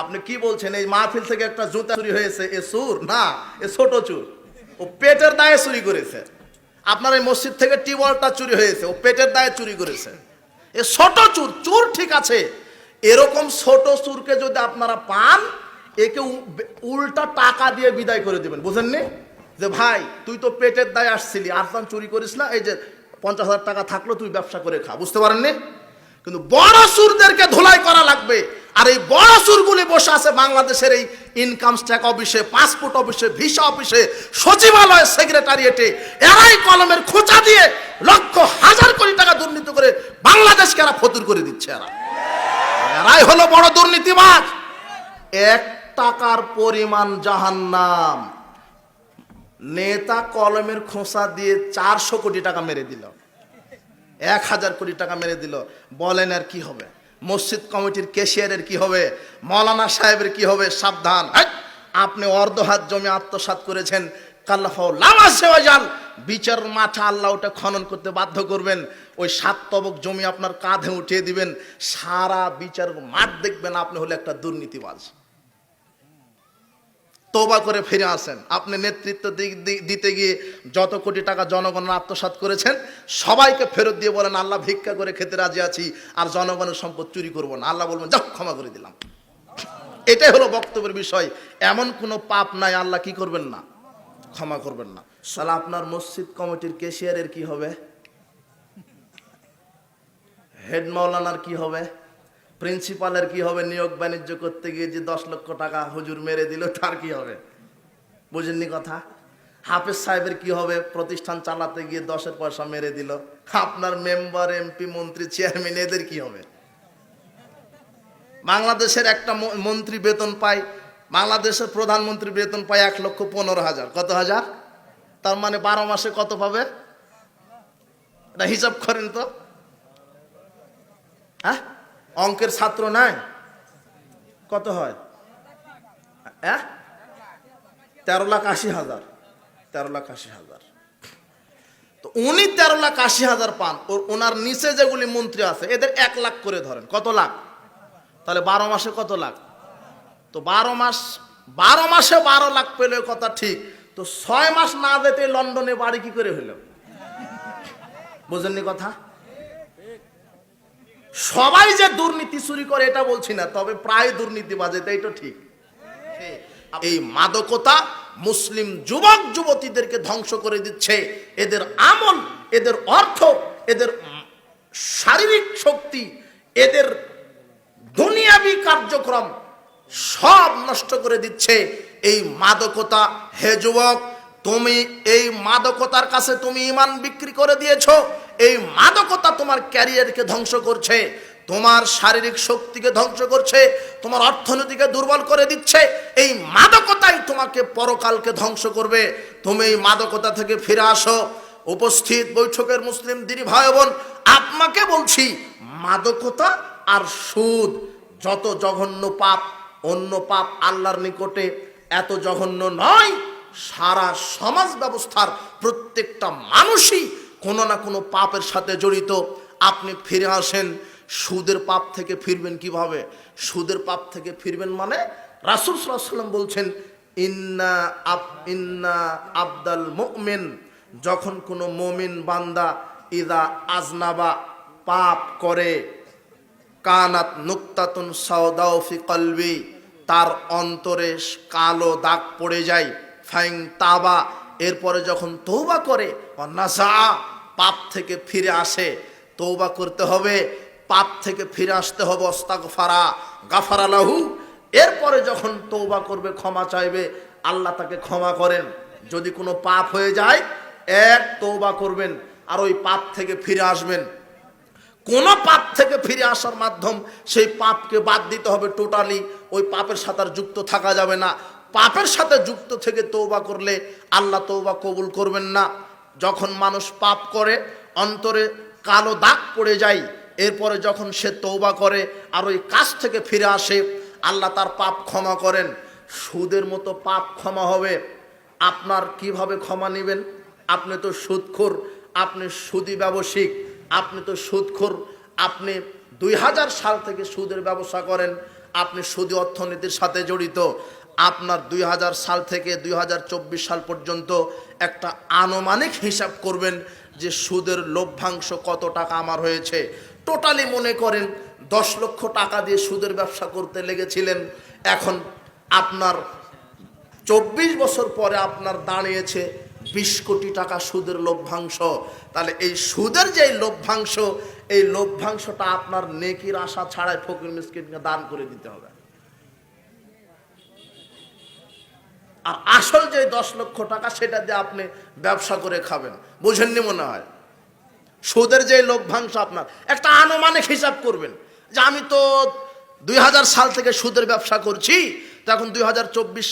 আপনি কি বলছেন, এই মাহফিল থেকে একটা জুতা চুরি হয়েছে? এ সুর না, এ ছোট চুর। ও পেটের দায়ে চুরি করেছে। আপনার এই মসজিদ থেকে টিউবওয়েলটা চুরি হয়েছে, ও পেটের দায়ে চুরি করেছে। এ ছোট চুর চুর ঠিক আছে। এরকম ছোট চুরকে যদি আপনারা পান, একে উল্টা টাকা দিয়ে বিদায় করে দিবেন, বুঝেননি? যে ভাই, তুই তো পেটের দায়ে আসছিলি আর তান চুরি করিস না, এই যে পঞ্চাশ হাজার টাকা থাকল, তুই ব্যবসা করে খা, বুঝতে পারেননি? কিন্তু বড় সুরদেরকে ধুলাই করা লাগবে। আর এই বড় সুরগুলি বসে আছে বাংলাদেশের এই ইনকাম ট্যাক্স অফিসে পাসপোর্ট অফিসে ভিসা অফিসে সচিবালয় সেক্রেটারিয়েটে এরাই কলমের খোঁচা দিয়ে লক্ষ হাজার কোটি টাকা দুর্নীতি করে বাংলাদেশকে এরা ফতুর করে দিচ্ছে এরা। এরাই হলো বড় দুর্নীতিবাজ। এক টাকার পরিমাণ জাহান্নাম। নেতা কলমের খোঁচা দিয়ে চারশো কোটি টাকা মেরে দিল। এক হাজার কোটি টাকা মেরে দিল। বলেন আর কি হবে? মসজিদ কমিটির ক্যাশিয়ারের কি হবে? মৌলানা সাহেবের কি হবে? সাবধান! আপনি অর্ধ হাত জমি আত্মসাত করেছেন। বিচার মাঠে আল্লাহ ওটা খনন করতে বাধ্য করবেন। ওই সাত তবক জমি আপনার কাঁধে উঠিয়ে দিবেন। সারা বিচার মাঠ দেখবেন আপনি হলে একটা দুর্নীতিবাজ। তোবা করে ফিরে আসেন। আপনি নেতৃত্ব দিতে গিয়ে যত কোটি টাকা জনগণের আত্মসাৎ করেছেন, সবাইকে ফেরত দিয়ে বলেন, আল্লাহ ভিক্ষা করে খেতে রাজি আছি, আর জনগণের সম্পদ চুরি করব না। আল্লাহ বলবেন, যাও, ক্ষমা করে দিলাম। এটাই হলো বক্তব্যের বিষয়। এমন কোনো পাপ নাই, আল্লাহ কি করবেন না? ক্ষমা করবেন না। সালা, আপনার মসজিদ কমিটির কেশিয়ারের কি হবে? হেড মৌলানার কি হবে? প্রিন্সিপালের কি হবে? নিয়োগ বাণিজ্য করতে গিয়ে যে দশ লক্ষ টাকা হুজুর মেরে দিল, তার কি হবে? বুঝেননি কথা? হাফেজ সাহেবের কি হবে? প্রতিষ্ঠান চালাতে গিয়ে দশের পয়সা মেরে দিল। আপনার মেম্বার এমপি মন্ত্রী চেয়ারম্যান এদের কি হবে? বাংলাদেশের একটা মন্ত্রী বেতন পায়, বাংলাদেশের প্রধানমন্ত্রী বেতন পায় এক লক্ষ পনেরো হাজার। কত হাজার? তার মানে বারো মাসে কত পাবে? এটা হিসাব করেন তো। হ্যাঁ? অঙ্কের ছাত্র নাই? কত হয়? হ্যাঁ? তেরো লাখ আশি হাজার। তেরো লাখ আশি হাজার। তো উনি তেরো লাখ আশি হাজার পান। ওনার নিচে যেগুলি মন্ত্রী আছে, এদের এক লাখ করে ধরেন। কত লাখ? তাহলে বারো মাসে কত লাখ? তো বারো মাস বারো মাসে বারো লাখ পেলে কথা ঠিক। তো ছয় মাস না যেতে লন্ডনে বাড়ি কি করে হইল বোঝেননি কথা? সবাই যে দুর্নীতি চুরি করে, এটা বলছি না, তবে প্রায় দুর্নীতি বাজে এটাই তো ঠিক? এই মাদকতা মুসলিম যুবক যুবতীদেরকে ধ্বংস করে দিচ্ছে। এদের আমল, এদের অর্থ, এদের শারীরিক শক্তি, এদের দুনিয়াবি কার্যক্রম সব নষ্ট করে দিচ্ছে। এই মাদকতা, হে যুবক তুমি এই মাদকতার কাছে তুমি ইমান বিক্রি করে দিয়েছ। এই মাদকতা তোমার ক্যারিয়ারকে ধ্বংস করছে, তোমার শারীরিক শক্তিকে ধ্বংস করছে, তোমার অর্থনীতিকে দুর্বল করে দিচ্ছে। এই মাদকতাই তোমাকে পরকালকে ধ্বংস করবে। তুমি এই মাদকতা থেকে ফিরে আসো। উপস্থিত বৈঠকের মুসলিম দিনী ভাই বোন আপনাকে বলছি, মাদকতা আর সুদ, যত জঘন্য পাপ, অন্য পাপ আল্লাহর নিকটে এত জঘন্য নয়। সারা সমাজ ব্যবস্থার প্রত্যেকটা মানুষই কোনো না কোনো পাপের সাথে জড়িত। আপনি ফিরে আসেন, সুদের পাপ থেকে ফিরবেন কীভাবে? সুদের পাপ থেকে ফিরবেন মানে রাসুল সাল্লাম বলছেন, ইন্না আব, ইন্না আবদাল মুমিন। যখন কোনো মমিন বান্দা ইদা আজনাবা পাপ করে, কানাত নুক্তাতুন সাউদাও ফি কলবি, তার অন্তরে কালো দাগ পড়ে যায়। ফাইং তাবা, এরপরে যখন তৌবা করে, অন্নাসা, পাপ থেকে ফিরে আসে। তৌবা করতে হবে, পাপ থেকে ফিরে আসতে হবে, অস্তাগফারা, গাফারা লাহু। এরপরে যখন তৌবা করবে, ক্ষমা চাইবে, আল্লাহ তাকে ক্ষমা করেন। যদি কোনো পাপ হয়ে যায়, এক তৌবা করবেন, আর ওই পাপ থেকে ফিরে আসবেন। কোন পাপ থেকে ফিরে আসার মাধ্যম, সেই পাপকে বাদ দিতে হবে টোটালি ওই পাপের সাথে যুক্ত থাকা যাবে না। পাপের সাথে যুক্ত থেকে তৌবা করলে আল্লাহ তৌবা কবুল করবেন না। যখন মানুষ পাপ করে, অন্তরে কালো দাগ পড়ে যায়, এরপরে যখন সে তৌবা করে আর ওই কাজ থেকে ফিরে আসে, আল্লাহ তার পাপ ক্ষমা করেন। সুদের মতো পাপ ক্ষমা হবে। আপনার কীভাবে ক্ষমা নেবেন? আপনি তো সুদখোর, আপনি সুদি ব্যবসায়িক, আপনি তো সুদখোর। আপনি দুই হাজার সাল থেকে সুদের ব্যবসা করেন, আপনি সুদী অর্থনীতির সাথে জড়িত। আপনার দুই হাজার সাল থেকে দুই হাজার চব্বিশ সাল পর্যন্ত একটা আনুমানিক হিসাব করবেন যে সুদের লভ্যাংশ কত টাকা আমার হয়েছে। টোটালি মনে করেন দশ লক্ষ টাকা দিয়ে সুদের ব্যবসা করতে লেগেছিলেন। এখন আপনার চব্বিশ বছর পরে আপনার দাঁড়িয়েছে বিশ কোটি টাকা সুদের লভ্যাংশ। তাহলে এই সুদের যে লভ্যাংশ, এই লভ্যাংশটা আপনার নেকির আশা ছাড়াই ফকির মিসকিনকে দান করে দিতে হবে। আর আসল যে দশ লক্ষ টাকা, সেটা দিয়ে আপনি ব্যবসা করে খাবেন। বুঝেননি মনে হয়? সুদের যে লভ্যাংশ আপনার। একটা আনুমানিক হিসাব করবেন। যে আমি তো দুই হাজার সাল থেকে সুদের ব্যবসা করছি, তো এখন দুই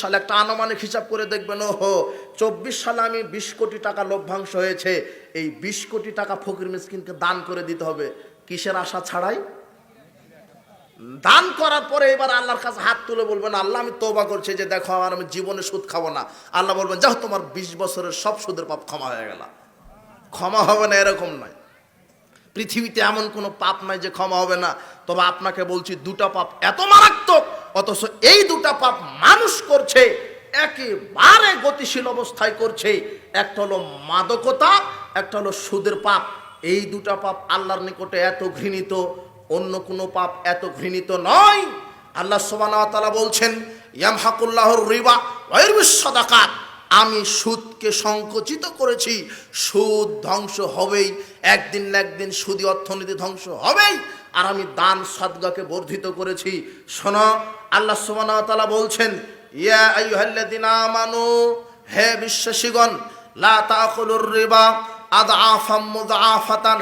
সালে একটা আনুমানিক হিসাব করে দেখবেন ও হো চব্বিশ সালে আমি বিশ কোটি টাকা লভ্যাংশ হয়েছে, এই বিশ কোটি টাকা ফকির মিসকিনকে দান করে দিতে হবে। কিসের আশা ছাড়াই? দান করার পরে এবার আল্লাহর কাছে হাত তুলে বলবেন, আল্লাহ, আমি তোবা করছি যে দেখো, আমার আমি জীবনে সুদ খাব না। আল্লাহ বলবেন, যাও, তোমার বিশ বছরের সব সুদের পাপ ক্ষমা হয়ে গেল। ক্ষমা হবে না, এরকম নয়। পৃথিবীতে এমন কোনো পাপ নাই যে ক্ষমা হবে না। তবে আপনাকে বলছি, দুটা পাপ এত মারাত্মক, অথচ এই দুটা পাপ মানুষ করছে, একেবারে গতিশীল অবস্থায় করছে। একটা হলো মাদকতা, একটা হলো সুদের পাপ। এই দুটা পাপ আল্লাহর নিকটে এত ঘৃণিত অন্য কোনো পাপ এত ঘৃণিত নয়। আল্লাহ সোবানা বলছেন, ইয়ামহাকুল্লাহর রিবা আমি সুদকে সংকুচিত করেছি, সুদ ধ্বংস হবেই, একদিন না একদিন সুদী অর্থনীতি ধ্বংস হবেই, আর আমি দান সদগাকে বর্ধিত করেছি। শোনো, আল্লাহ সুবহানাহু বলছেন, ইয়া হে বিশ্বাসীগণ, লা তাকুলুর রিবা আদআফাম মুদআফাতান।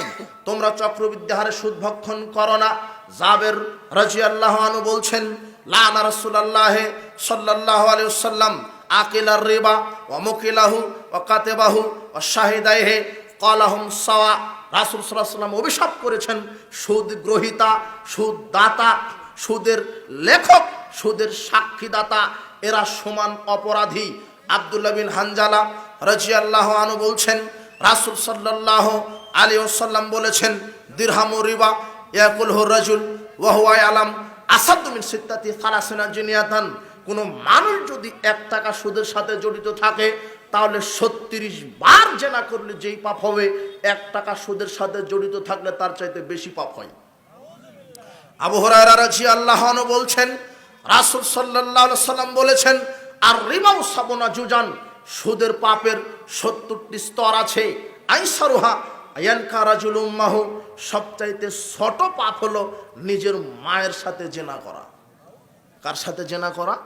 তোমরা চক্রবৃদ্ধি হারে সুদ ভক্ষণ করো না। জাবের রাদিয়াল্লাহু আনহু বলছেন, লানা রাসূলুল্লাহ সাল্লাল্লাহু আলাইহি ওয়াসাল্লাম আকিলার রিবা ও মুকিলাহু ও কাতেবাহু ও শাহিদাইহে কলাহম সাওয়া। রাসুল সাল্লাম অভিশাপ করেছেন, সুদ গ্রহিতা, সুদ দাতা, সুদের লেখক, সুদের সাক্ষীদাতা, এরা সমান অপরাধী। আবদুল্লাহ বিন হানজালা রাজিয়াল্লাহ আনু বলছেন রাসুল সাল্লাহ আলী ওসাল্লাম বলেছেন, দিরহামু রিবা ইয়াকুল রাজুল ওয়াহুয়াই আলাম আসাদুমিন সিত্তাতি ফারাসিনা জিনিয়াতান। কোনো মানুষ যদি এক টাকা সুদের সাথে জড়িত থাকে, তাহলে ছত্রিশ বার জেনা করলে যেই পাপ হবে, এক টাকা সুদের সাথে জড়িত থাকলে তার চাইতে বেশি পাপ হয়। আবু হরারাজি আল্লাহ বলছেন, রাসুল সাল্লাহ সাল্লাম বলেছেন, আর রিমাউ সাবনা জুজান। সুদের পাপের সত্তরটি স্তর আছে। আইসারুহা, আয়ানকা উম্মাহ সবচাইতে ছোট পাপ হলো নিজের মায়ের সাথে জেনা করা। কার সাথে জেনা করা?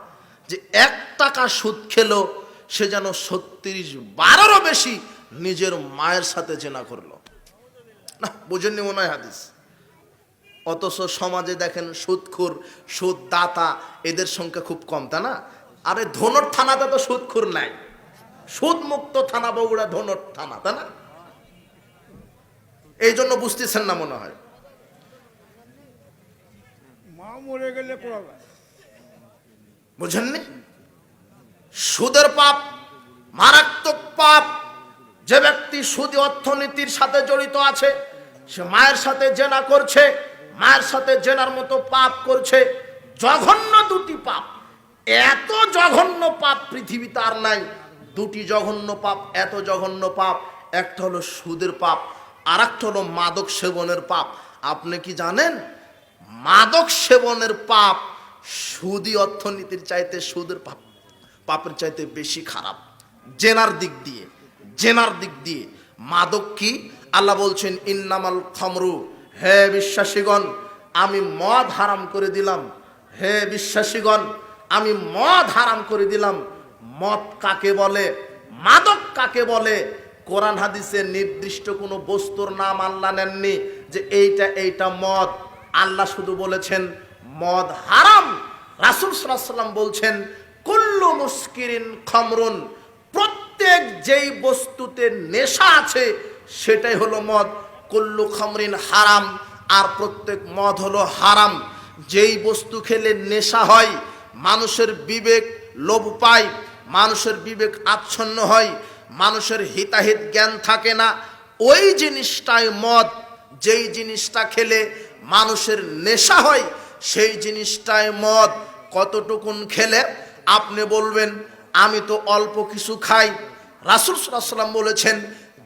যে এক টাকা সুদ খেলো, সে যেন ছত্রিশ বারেরও বেশি নিজের মায়ের সাথে জেনা করল। না, বুঝেননি মনে হয় হাদিস? অথচ সমাজে দেখেন সুদখুর সুদ দাতা এদের সংখ্যা খুব কম তা না? আরে ধনর থানাতে তো সুদখুর নাই। সুদ মুক্ত থানা বগুড়া ধনর থানা তা না? এই জন্য বুঝতেছেন না মনে হয়। মা মরে গেলে বুঝেননি? সুদের পাপ মারাত্মক পাপ যে ব্যক্তি সুদী অর্থনীতির সাথে জড়িত আছে সে মায়ের সাথে জেনা করছে মায়ের সাথে জেনার মতো পাপ করছে জঘন্য দুটি পাপ। এত জঘন্য পাপ পৃথিবীতে আর নাই। দুটি জঘন্য পাপ, এত জঘন্য পাপ, একটা হলো সুদের পাপ আর একটা হলো মাদক সেবনের পাপ। আপনি কি জানেন? মাদক সেবনের পাপ সুদি অর্থনীতির চাইতে সুদের পাপ, পাপের চাইতে বেশি খারাপ। জেনার দিক দিয়ে, জেনার দিক দিয়ে। মাদক কি? আল্লাহ বলছেন, ইন্নামাল খমরু। হে বিশ্বাসীগণ, আমি মদ হারাম করে দিলাম। হে বিশ্বাসীগণ, আমি মদ হারাম করে দিলাম। মদ কাকে বলে, মাদক কাকে বলে, কোরআন হাদিসে নির্দিষ্ট কোনো বস্তুর নাম আল্লাহ নেননি যে এইটা এইটা মদ। আল্লাহ শুধু বলেছেন, মদ হারাম। রাসুল সাল্লাম বলছেন, কুল্লু মুস্কিরিন খমরুন। প্রত্যেক যেই বস্তুতে নেশা আছে, সেটাই হলো মদ। কুল্লু খমরিন হারাম, আর প্রত্যেক মদ হলো হারাম। যেই বস্তু খেলে নেশা হয়, মানুষের বিবেক লোভ পায় মানুষের বিবেক আচ্ছন্ন হয়, মানুষের হিতাহিত জ্ঞান থাকে না। ওই জিনিসটাই মদ, যেই জিনিসটা খেলে মানুষের নেশা হয়, সেই জিনিসটাই মদ। কতটুকুন খেলে? আপনি বলবেন, আমি তো অল্প কিছু খাই। রাসুল সাল্লাম বলেছেন,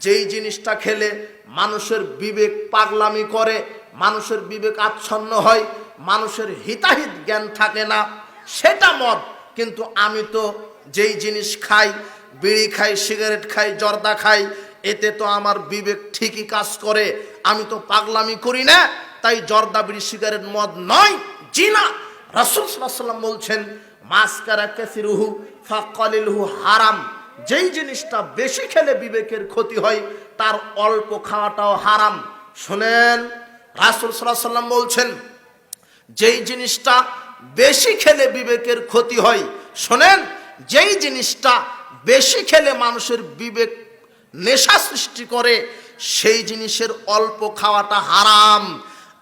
যেই জিনিসটা খেলে মানুষের বিবেক পাগলামি করে, মানুষের বিবেক আচ্ছন্ন হয়, মানুষের হিতাহিত জ্ঞান থাকে না, সেটা মদ। কিন্তু আমি তো যেই জিনিস খাই, বিড়ি খাই, সিগারেট খাই, জর্দা খাই, এতে তো আমার বিবেক ঠিকই কাজ করে। আমি তো পাগলামি করি না, তাই জর্দা, বিড়ি, সিগারেট মদ নয় জি না রাসুল সাল্লাম বলছেন, মাসকারা কেসিরুহু ফাকলিলহু হারাম। যেই জিনিসটা বেশি খেলে বিবেকের ক্ষতি হয়, তার অল্প খাওয়াটাও হারাম। শোনেন, রাসুল সাল্লাম বলছেন, যেই জিনিসটা বেশি খেলে বিবেকের ক্ষতি হয়, শোনেন যেই জিনিসটা বেশি খেলে মানুষের বিবেক নেশা সৃষ্টি করে, সেই জিনিসের অল্প খাওয়াটা হারাম।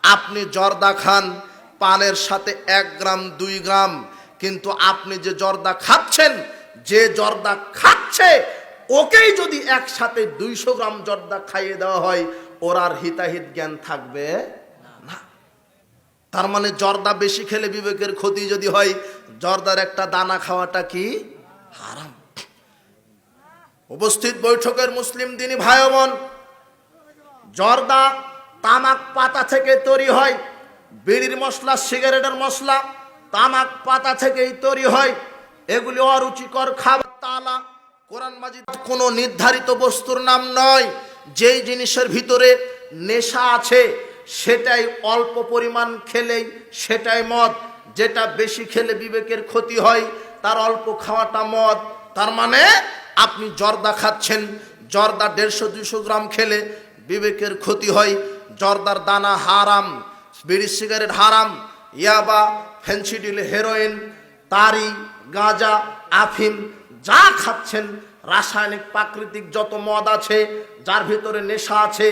আপনি জর্দা খান, পানের সাথে এক গ্রাম, দুই গ্রাম, কিন্তু আপনি যে জর্দা খাচ্ছেন, যে জর্দা খাচ্ছে, ওকেই যদি একসাথে দুইশো গ্রাম জর্দা খাইয়ে দেওয়া হয়, ওর আর হিতাহিত জ্ঞান থাকবে তার মানে জর্দা বেশি খেলে বিবেকের ক্ষতি যদি হয়, জর্দার একটা দানা খাওয়াটা কি? হারাম। উপস্থিত বৈঠকের মুসলিম দিনী ভাই বোন জর্দা তামাক পাতা থেকে তৈরি হয়, বিড়ির মশলা, সিগারেটের মশলা তামাক পাতা থেকেই তৈরি হয়। এগুলি অরুচিকর খাবার তালা, কোরআন মাজিদ কোনো নির্ধারিত বস্তুর নাম নয়। যেই জিনিসের ভিতরে নেশা আছে সেটাই অল্প পরিমাণ খেলেই সেটাই মদ। যেটা বেশি খেলে বিবেকের ক্ষতি হয়, তার অল্প খাওয়াটা মদ। তার মানে আপনি জর্দা খাচ্ছেন, জর্দা দেড়শো দুশো গ্রাম খেলে বিবেকের ক্ষতি হয়। জর্দার দানা হারাম, বিড়ি সিগারেট হারাম, ইয়াবা, ফেন্সিডিল, হেরোইন, তারি, গাঁজা, আফিম, যা খাচ্ছেন, রাসায়নিক, প্রাকৃতিক যত মদ আছে, যার ভিতরে নেশা আছে,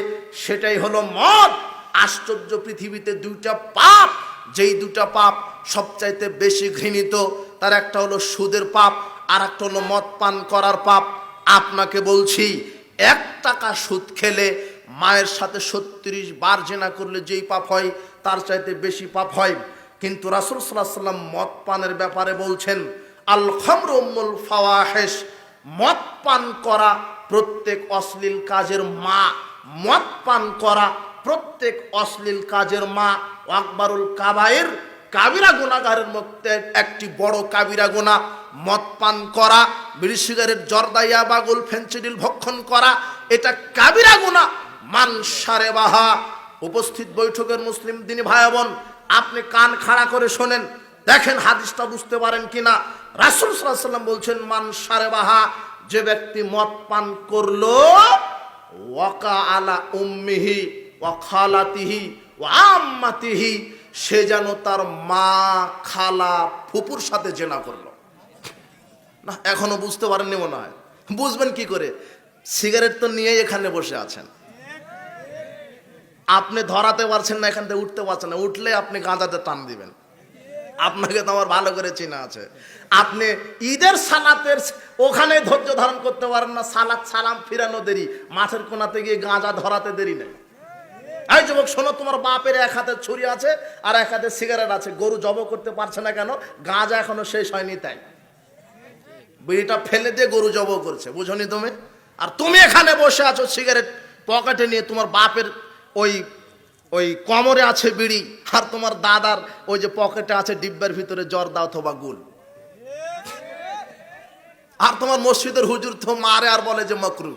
সেটাই হলো মদ। আশ্চর্য পৃথিবীতে দুইটা পাপ, যেই দুটা পাপ সবচাইতে বেশি ঘৃণিত, তার একটা হলো সুদের পাপ, আর একটা হলো মদ পান করার পাপ। আপনাকে বলছি, এক টাকা সুদ খেলে মায়ের সাথে ছত্রিশ বার জেনা করলে যেই পাপ হয়, তার চাইতে বেশি পাপ হয়। কিন্তু রাসুল সাল্লাহ সাল্লাম মদ পানের ব্যাপারে বলছেন, আল খমরুল ফাওয়াহেশ, মদ পান করা প্রত্যেক অশ্লীল কাজের মা, মদ পান করা প্রত্যেক অশ্লীল কাজের মা আকবরুল কাবায়ের কাবিরা গুণাগারের মধ্যে একটি বড় কাবিরা গুণা মদ পান করা, বিড়ি সিগারেট, জর্দাইয়া, বাগুল, ফেন্সিডিল ভক্ষণ করা, এটা কাবিরা গুণা মান সারে বাহা। উপস্থিত বৈঠকের মুসলিম দিনী ভাই বোন, আপনি কান খাড়া করে শোনেন, দেখেন হাদিসটা বুঝতে পারেন কিনা। রাসুল সাল্লাম বলছেন, মান সারে বাহা, যে ব্যক্তি মদ পান করল, ওয়াকা আলা উম্মিহি। ওয়া খালাতিহি ওয়া আম্মাতিহি, সে যেন তার মা খালা ফুপুর সাথে জেনা করল। না, এখনও বুঝতে পারেননি মনে হয়। বুঝবেন কি করে? সিগারেট তো নিয়েই এখানে বসে আছেন। আপনি ধরাতে পারছেন না, এখান থেকে উঠতে পারছেন না। উঠলে আপনি গাঁজাতে টান দিবেন। আপনাকে তো আমার ভালো করে চেনা আছে। আপনি ঈদের সালাতের ওখানে ধৈর্য ধারণ করতে পারেন না। সালাত সালাম ফিরানো দেরি। মাঠের কোনাতে গিয়ে গাঁজা ধরাতে দেরি নেই। এই যুবক, শোনো, তোমার বাপের এক হাতে ছুরি আছে আর এক হাতে সিগারেট আছে। গরু জব করতে পারছে না কেন? গাঁজা এখনও শেষ হয়নি তাই। বিড়িটা ফেলে দিয়ে গরু জব করছে, বুঝনি তুমি? আর তুমি এখানে বসে আছো সিগারেট পকেটে নিয়ে, তোমার বাপের ওই ওই কোমরে আছে বিড়ি আর তোমার দাদার ওই যে পকেটে আছে ডিব্বার ভিতরে জর্দা অথবা গুল। আর তোমার মসজিদের হুজুর তো মারে আর বলে যে মকরু।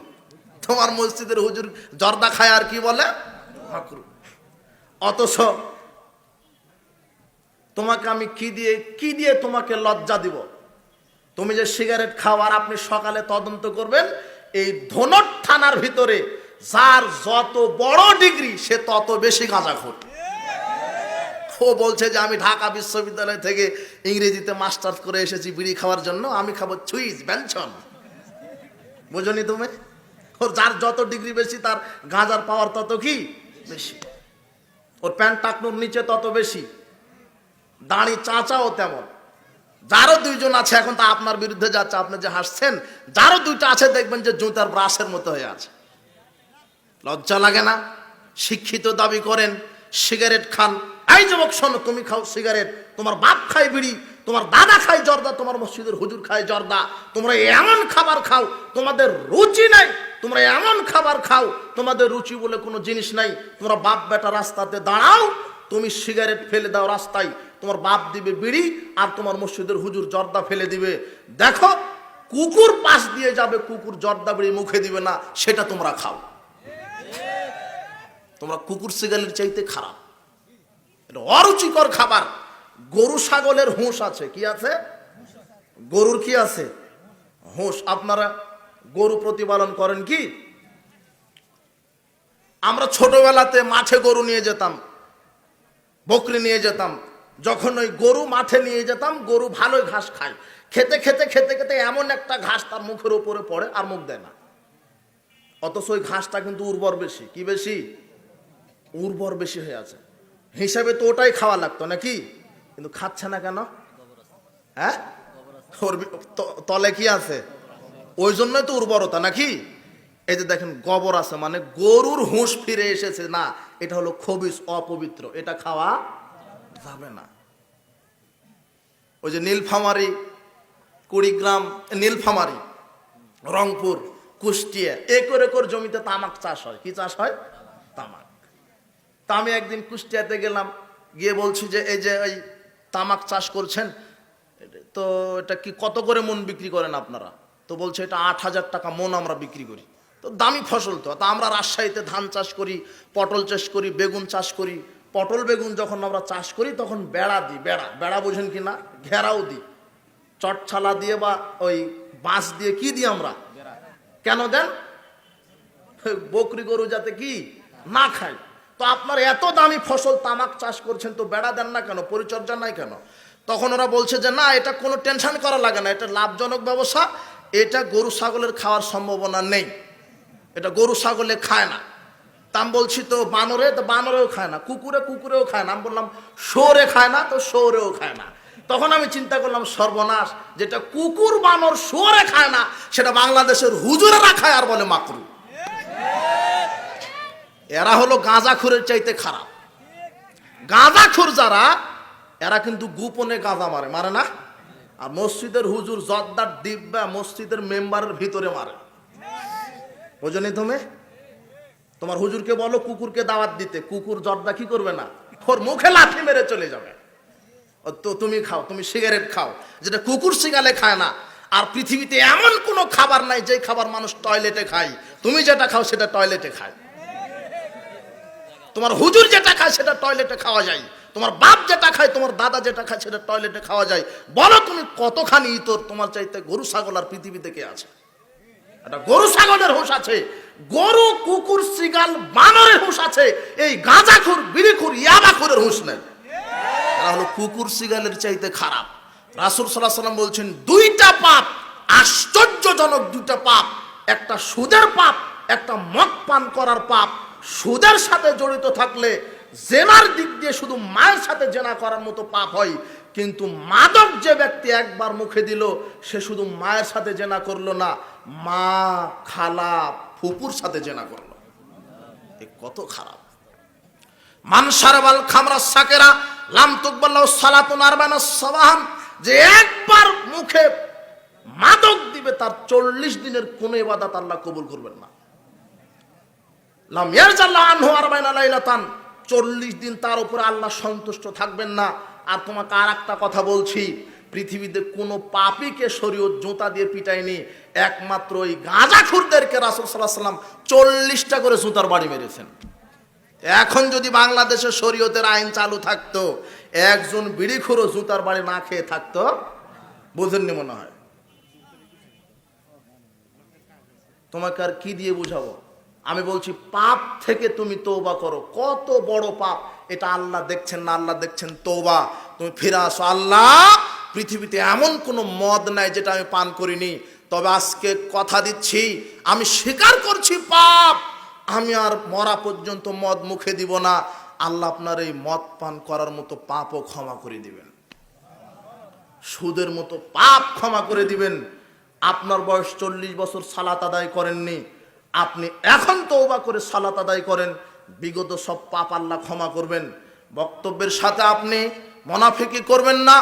তোমার মসজিদের হুজুর জর্দা খায় আর কি বলে? মকরু অথচ তোমাকে আমি কি দিয়ে কি দিয়ে তোমাকে লজ্জা দিব? তুমি যে সিগারেট খাও আর আপনি সকালে তদন্ত করবেন, এই ধনট থানার ভিতরে যার যত বড় ডিগ্রি, সে তত বেশি গাঁজা গাঁজাখোর। ও বলছে যে আমি ঢাকা বিশ্ববিদ্যালয় থেকে ইংরেজিতে মাস্টার্স করে এসেছি বিড়ি খাওয়ার জন্য, আমি খাব চুইস ব্যঞ্চন বুঝনি তুমি? ওর যার যত ডিগ্রি বেশি, তার গাঁজার পাওয়ার তত কি? বেশি। ওর প্যান্ট টাকনুর নিচে তত বেশি। দাড়ি চাঁচাও তেমন। যারও দুইজন আছে, এখন তো আপনার বিরুদ্ধে যাচ্ছে, আপনি যে হাসছেন, যারও দুইটা আছে, দেখবেন যে জুতার ব্রাশের মতো হয়ে আছে। লজ্জা লাগে না? শিক্ষিত দাবি করেন, সিগারেট খান। এই যুবক শোনো, তুমি খাও সিগারেট, তোমার বাপ খায় বিড়ি তোমার দাদা খায় জর্দা, তোমার মসজিদের হুজুর খায় জর্দা। তোমরা এমন খাবার খাও, তোমাদের রুচি নাই, তোমরা এমন খাবার খাও, তোমাদের রুচি বলে কোনো জিনিস নাই। তোমরা বাপ বেটা রাস্তাতে দাঁড়াও, তুমি সিগারেট ফেলে দাও রাস্তায়, তোমার বাপ দিবে বিড়ি আর তোমার মসজিদের হুজুর জর্দা ফেলে দিবে। দেখো, কুকুর পাশ দিয়ে যাবে, কুকুর জর্দা বিড়ি মুখে দিবে না, সেটা তোমরা খাও। তোমরা কুকুর সিগারেট চাইতে খারাপ। এটা অরুচিকর খাবার। গরু ছাগলের হুঁশ আছে। কি আছে? গরুর কি আছে? হুঁশ। আপনারা গরু প্রতিপালন করেন কি? আমরা ছোটবেলাতে মাঠে গরু নিয়ে যেতাম, বকরি নিয়ে যেতাম। যখন ওই গরু মাঠে নিয়ে যেতাম, গরু ভালোই ঘাস খায়। খেতে খেতে খেতে খেতে এমন একটা ঘাস তার মুখের উপরে পড়ে আর মুখ দেয় না। অথচ ওই ঘাসটা কিন্তু উর্বর বেশি। কি বেশি? উর্বর বেশি হয়ে আছে। হিসাবে তো ওটাই খাওয়া লাগতো নাকি? কিন্তু খাচ্ছে না কেন? হ্যাঁ? তলে কি আছে? ওই জন্যই তো উর্বরতা নাকি? এই যে দেখেন, গোবর আছে মানে গরুর হুঁশ ফিরে এসেছে। না, এটা হলো খবিস অপবিত্র। এটা খাওয়া যাবে না। ওই যে নীলফামারি, কুড়িগ্রাম, নীলফামারি, রংপুর, কুষ্টিয়া, একর একর জমিতে তামাক চাষ হয়। কি চাষ হয়? তামাক। তা আমি একদিন কুষ্টিয়াতে গেলাম, গিয়ে বলছি যে, এই যে এই তামাক চাষ করছেন তো এটা কি কত করে মন বিক্রি করেন আপনারা? তো বলছে এটা আট হাজার টাকা মন আমরা বিক্রি করি। তো দামি ফসল তো তা আমরা রাজশাহীতে ধান চাষ করি পটল চাষ করি বেগুন চাষ করি। পটল বেগুন যখন আমরা চাষ করি তখন বেড়া দিই বেড়া। বেড়া বোঝেন কি না? ঘেরাও দিই। চটছালা দিয়ে বা ওই বাঁশ দিয়ে কি দিই আমরা? কেন দেন? বকরি গরু যাতে কি না খায়। তো আপনার এত দামি ফসল তামাক চাষ করছেন, তো বেড়া দেন না কেন? পরিচর্যা নাই কেন? তখন ওরা বলছে যে, না, এটা কোনো টেনশন করা লাগে না, এটা লাভজনক ব্যবসা, এটা গরু ছাগলের খাওয়ার সম্ভাবনা নেই। এটা গরু ছাগলে খায় না। তা আমি বলছি, তো বানরে, তো বানরেও খায় না, কুকুরে কুকুরেও খায় না। আমি বললাম, শোরে খায় না, তো শোরেও খায় না। তখন আমি চিন্তা করলাম, সর্বনাশ, যেটা কুকুর বানর শোরে খায় না, সেটা বাংলাদেশের হুজুরেরা খায় আর বলে মাকরু। এরা হলো গাঁজাখুরের চাইতে খারাপ। গাঁজাখুর যারা, এরা কিন্তু গোপনে গাঁজা মারে। মারে না? আর মসজিদের হুজুর জর্দার দিব্যা মসজিদের মেম্বারের ভিতরে মারে। বোঝনি তুমি? তোমার হুজুরকে বলো, কুকুরকে দাওয়াত দিতে। কুকুর জর্দা কি করবে না? ওর মুখে লাথি মেরে চলে যাবে। তো তুমি খাও, তুমি সিগারেট খাও। যেটা কুকুর সিগালে খায় না, আর পৃথিবীতে এমন কোনো খাবার নাই যে খাবার মানুষ টয়লেটে খায়। তুমি যেটা খাও সেটা টয়লেটে খায়। তোমার হুজুর যেটা খায় সেটা টয়লেটে খাওয়া যায়। তোমার বাপ যেটা খায়, তোমার দাদা যেটা খায় সেটা টয়লেটে খাওয়া যায়। বলো তুমি কতখানি ইতর তোমার চাইতে গরু, ছাগল আর পৃথিবীতে কে আছে? একটা গরু, ছাগলের হুঁশ আছে। গরু, কুকুর, সিগাল, বানরের হুঁশ আছে। এই গাঁজাখুর, বিড়িখুর, ইয়াবাখুরের হুঁশ নেই। এরা হলো কুকুর, সিগালের চাইতে খারাপ। রাসুল সাল্লাহ সাল্লাম বলছেন, দুইটা পাপ, আশ্চর্যজনক দুইটা পাপ। একটা সুদের পাপ, একটা মদ পান করার পাপ। সুদের সাথে জড়িত থাকলে জেনার দিক দিয়ে শুধু মায়ের সাথে জেনা করার মতো পাপ হয়। কিন্তু মাদক যে ব্যক্তি একবার মুখে দিল, সে শুধু মায়ের সাথে জেনা করল না, মা, খালা, ফুপুর সাথে জেনা করল। কত খারাপ। মানসারবাল খামরা সাকেরা, লাম তুকবাল্লাহ সালাতুন আরবানা সাবাহান। যে একবার মুখে মাদক দিবে, তার চল্লিশ দিনের কোন ইবাদত আল্লাহ কবুল করবেন না। লাম ইয়ারজাল্লাহ আনহু আরবাইনা লাইলাতান। চল্লিশ দিন তার উপরে আল্লাহ সন্তুষ্ট থাকবেন না। আর তোমাকে আর একটা কথা বলছি, পৃথিবীতে কোনো পাপিকে শরীয়ত জুতা দিয়ে পিটায়নি, একমাত্র ওই গাঁজাখুরদেরকে রাসুল সাল্লাহ সাল্লাম চল্লিশটা করে জুতার বাড়ি মেরেছেন। এখন যদি বাংলাদেশে শরীয়তের আইন চালু থাকতো, একজন বিড়িখুরো জুতার বাড়ি না খেয়ে থাকতো, বুঝেননি মনে হয়? তোমাকে আর কি দিয়ে বুঝাবো? আমি বলছি, পাপ থেকে তুমি তৌবা করো। কত বড় পাপ। এটা আল্লাহ দেখছেন না, আল্লাহ দেখছেন তৌবা তুমি ফিরে আসো, আল্লাহ, পৃথিবীতে এমন কোনো মদ নাই যেটা আমি পান করিনি। তবে আজকে কথা দিচ্ছি, আমি স্বীকার করছি, পাপ। আমি আর মরা পর্যন্ত মদ মুখে দিব না। আল্লাহ আপনার এই মদ পান করার মতো পাপও ক্ষমা করে দিবেন। সুদের মতো পাপ ক্ষমা করে দিবেন। আপনার বয়স চল্লিশ বছর সালাত আদায় করেননি। আপনি এখন তৌবা করে সালাত আদায় করেন। বিগত সব পাপ আল্লাহ ক্ষমা করবেন। বক্তব্যের সাথে আপনি মনাফিকি করবেন না।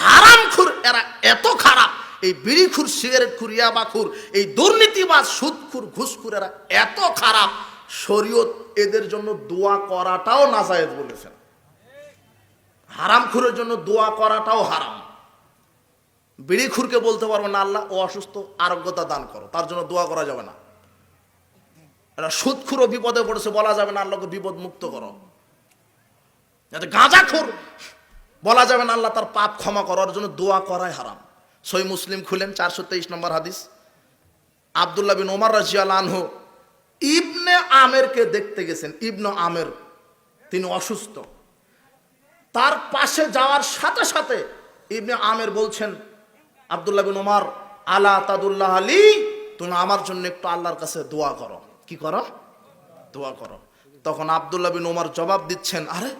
হারামখুর এরা এত খারাপ। এই বিড়িখুর সিগারেট খুর ইয়াবাখুর এই দুর্নীতিবাজ সুদখুর ঘুষখুর এরা এত খারাপ। শরীয়ত এদের জন্য দোয়া করাটাও নাজায়েজ বলেছেন। হারামখুরের জন্য দোয়া করাটাও হারাম। বিড়িখুরকে বলতে পারবে না, আল্লাহ ও অসুস্থ আরোগ্যতা দান করো, তার জন্য দোয়া করা যাবে না। এরা সুদখুরও বিপদে পড়েছে, বলা যাবে না আল্লাহকে বিপদ মুক্ত করো। যাতে গাঁজাখুর বলা যাবে না আল্লাহ তার পাপ ক্ষমা করার জন্য দোয়া করাই হারাম। সই মুসলিম খুলেন চারশো তেইশ নম্বর হাদিস। আবদুল্লাহ বিন ওমর রাজিয়াল আনহু ইবনে আমেরকে দেখতে গেছেন। ইবনে আমের, তিনি অসুস্থ। তার পাশে যাওয়ার সাথে সাথে ইবনে আমের বলছেন, আবদুল্লাহ বিন ওমর আলা তাদুল্লাহ আলী তুমি আমার জন্য একটু আল্লাহর কাছে দোয়া করো। কি করো? দোয়া করো। তখন আবদুল্লাহ বিন ওমর জবাব দিচ্ছেন, আরে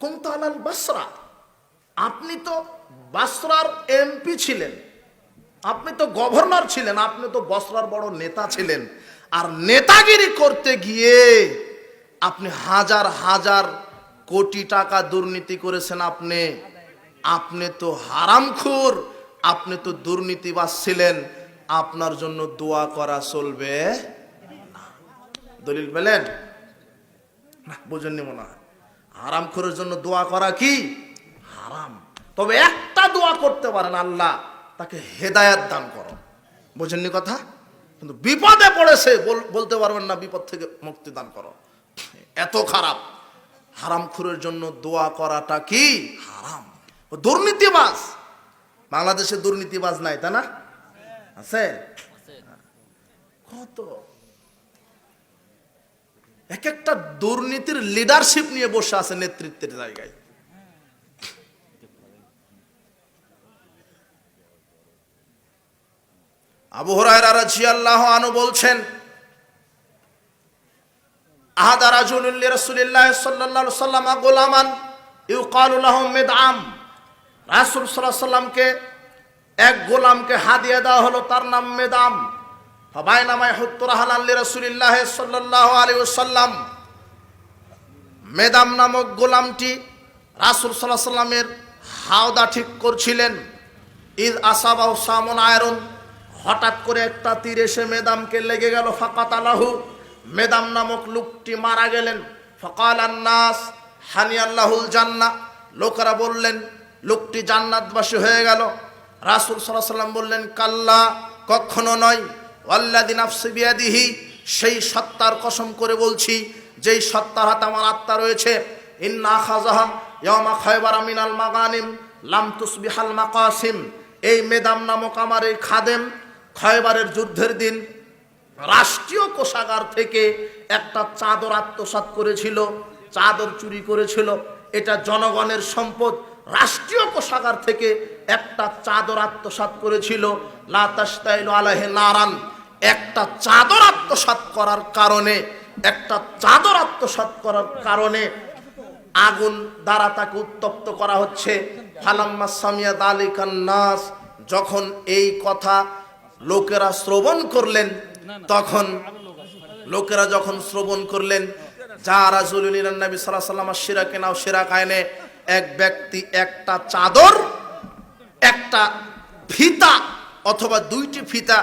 কুমতা আলাল বাসরা? আপনি তো বাসরার এমপি ছিলেন। আপনি তো গভর্নর ছিলেন, আপনি তো বসরার বড় নেতা ছিলেন। আর নেতাগিরি করতে গিয়ে আপনি হাজার হাজার কোটি টাকা দুর্নীতি করেছেন আপনি। আপনি তো হারামখোর, আপনি তো দুর্নীতিবাজ ছিলেন। আপনার জন্য দোয়া করা চলবে। দলিল পেলেন? না, বোঝেননি মনে হয়। হারামখোরের জন্য দোয়া করা কি? হারাম। তবে একটা দোয়া করতে পারেন আল্লাহ, তাকে হেদায়াত দান করো। বোঝেননি কথা? কিন্তু বিপদে পড়েছে, বল- বলতে পারবেন না, বিপদ থেকে মুক্তি দান করো। এত খারাপ। হারামখোরের জন্য দোয়া করাটা কি? হারাম। দুর্নীতিবাজ। বাংলাদেশে দুর্নীতিবাজ নাই, তাই না? আছে কত? এক একটা দুর্নীতির লিডারশিপ নিয়ে বসে আছে নেতৃত্বের জায়গায়। আবু হুরায়রা রাদিয়াল্লাহু বলছেন, আহাদা রাজুলুল লিরাসূলিল্লাহ সাল্লাল্লাহু ওয়াসাল্লাম গোলামান ইউকালু লাহু মিদআম। রাসূল সাল্লাল্লাহু আলাইহি সাল্লামকে এক গোলামকে হাদিয়া দেওয়া হলো, তার নাম মেদাম। ফাবাইনামায় হুত্তুরাহাল আল্লি রাসূলিল্লাহ সাল্লাল্লাহু আলাইহি ওয়াসাল্লাম। মেদাম নামক গোলামটি রাসুল আলাইহি সাল্লামের হাওদা ঠিক করছিলেন। ঈদ আসাবাহ সামন আয়রন। হঠাৎ করে একটা তীর এসে মেদামকে লেগে গেল ফাকাত আলাহু মেদাম নামক লোকটি মারা গেলেন। ফকাল আন্নাস হানি আল্লাহুল জান্না লোকেরা বললেন, লোকটি জান্নাতবাসী হয়ে গেল। রাসূল আলাইহি সাল্লাম বললেন, কাল্লা, কখনো নয়। ওয়াল্লাদিন আফসিবিয়াদিহি সেই সত্তার কসম করে বলছি, যেই সত্তার হাতে আমার আত্মা রয়েছে, ইন্না খাজাহা ইয়ামা খায়বার মিনাল মাগানিম, লাম তুসবিহাল মাকাসিম। এই মেদাম নামক আমার এই খাদেম খয়বারের যুদ্ধের দিন রাষ্ট্রীয় কোষাগার থেকে একটা চাদর আত্মসাৎ করেছিল, চাদর চুরি করেছিল। এটা জনগণের সম্পদ রাষ্ট্রীয় কোষাগার থেকে একটা চাদর আত্মসাৎ করেছিল। আলাহে নারান। একটা চাদর আত্মসাৎ করার কারণে, একটা চাদর আত্মসাৎ করার কারণে আগুন দ্বারা তাকে উত্তপ্ত করা হচ্ছে। নাস। যখন এই কথা লোকেরা শ্রবণ করলেন, তখন লোকেরা যখন শ্রবণ করলেন, যা রাজুল নবী সাল্লাহ সাল্লাম সিরা কেনাও সিরা কায়নে এক ব্যক্তি একটা চাদর, একটা ফিতা অথবা দুইটি ফিতা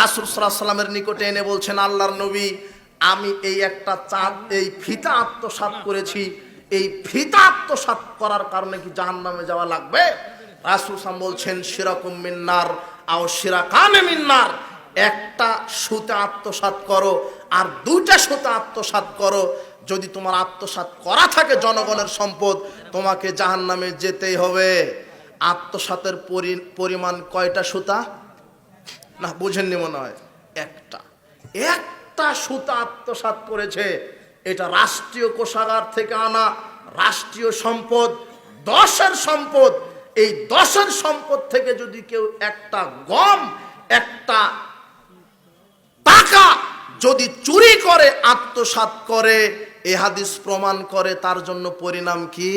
রাসুল সাল্লামের নিকটে এনে বলছেন, আল্লাহর নবী, আমি এই একটা চাঁদ, এই ফিতা আত্মসাৎ করেছি। এই ফিতা আত্মসাৎ করার কারণে কি জাহান নামে যাওয়া লাগবে? রাসুল সাম বলছেন, সেরকম মিন্নার আও সিরা কানে মিন্নার। একটা সুতা আত্মসাৎ করো আর দুইটা সুতা আত্মসাৎ করো। যদি তোমার আত্মসাৎ করা থাকে জনগণের সম্পদ, তোমাকে জাহান নামে যেতেই হবে। আত্মসাতের পরি- পরিমাণ কয়টা সুতা? না, বুঝেননি মনে হয়। একটা। একটা সুতা আত্মসাৎ করেছে। এটা রাষ্ট্রীয় কোষাগার থেকে আনা রাষ্ট্রীয় সম্পদ, দশের সম্পদ। এই দশের সম্পদ থেকে যদি কেউ একটা গম, একটা টাকা যদি চুরি করে, আত্মসাৎ করে এ হাদিস প্রমাণ করে তার জন্য পরিণাম কি।